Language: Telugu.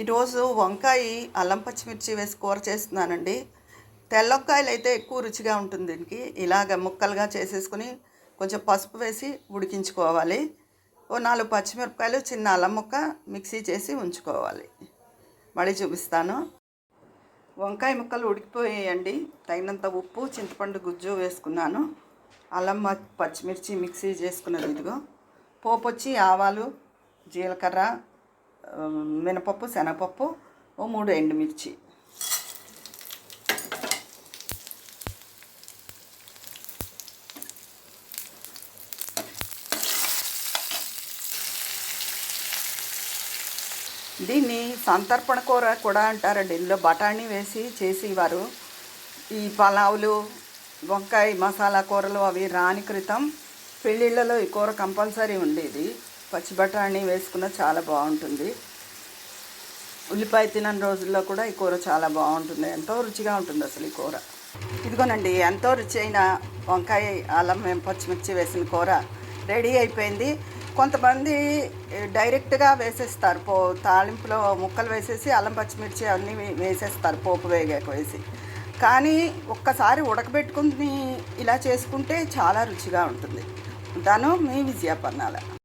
ఈరోజు వంకాయ అల్లం పచ్చిమిర్చి వేసి కూర చేస్తున్నానండి. తెల్లొక్కాయలు అయితే ఎక్కువ రుచిగా ఉంటుంది దీనికి. ఇలాగ ముక్కలుగా చేసేసుకుని కొంచెం పసుపు వేసి ఉడికించుకోవాలి. ఓ నాలుగు పచ్చిమిరపకాయలు చిన్న అల్లం ముక్క మిక్సీ చేసి ఉంచుకోవాలి. మళ్ళీ చూపిస్తాను. వంకాయ ముక్కలు ఉడికిపోయాయండి. తగినంత ఉప్పు చింతపండు గుజ్జు వేసుకున్నాను. అల్లం పచ్చిమిర్చి మిక్సీ చేసుకున్నది ఇదిగో. పోపొచ్చి ఆవాలు జీలకర్ర మినపప్పు శనగపప్పు ఓ మూడు ఎండుమిర్చి. దీన్ని సంతర్పణ కూర కూడా అంటారండి. ఇందులో బఠానీ వేసి చేసేవారు. ఈ పలావులు వంకాయ మసాలా కూరలు అవి రాని క్రితం పెళ్ళిళ్ళలో ఈ కూర కంపల్సరీ ఉండేది. పచ్చి బఠానీ వేసుకున్న చాలా బాగుంటుంది. ఉల్లిపాయ తినని రోజుల్లో కూడా ఈ కూర చాలా బాగుంటుంది. ఎంతో రుచిగా ఉంటుంది అసలు ఈ కూర. ఇదిగోనండి ఎంతో రుచి అయిన వంకాయ అల్లం మేము పచ్చిమిర్చి వేసిన కూర రెడీ అయిపోయింది. కొంతమంది డైరెక్ట్గా వేసేస్తారు. పో తాలింపులో ముక్కలు వేసేసి అల్లం పచ్చిమిర్చి అన్నీ వేసేస్తారు పోపు వేగాక వేసి. కానీ ఒక్కసారి ఉడకబెట్టుకుని ఇలా చేసుకుంటే చాలా రుచిగా ఉంటుంది. ఉంటాను మీ విజయపన్నాల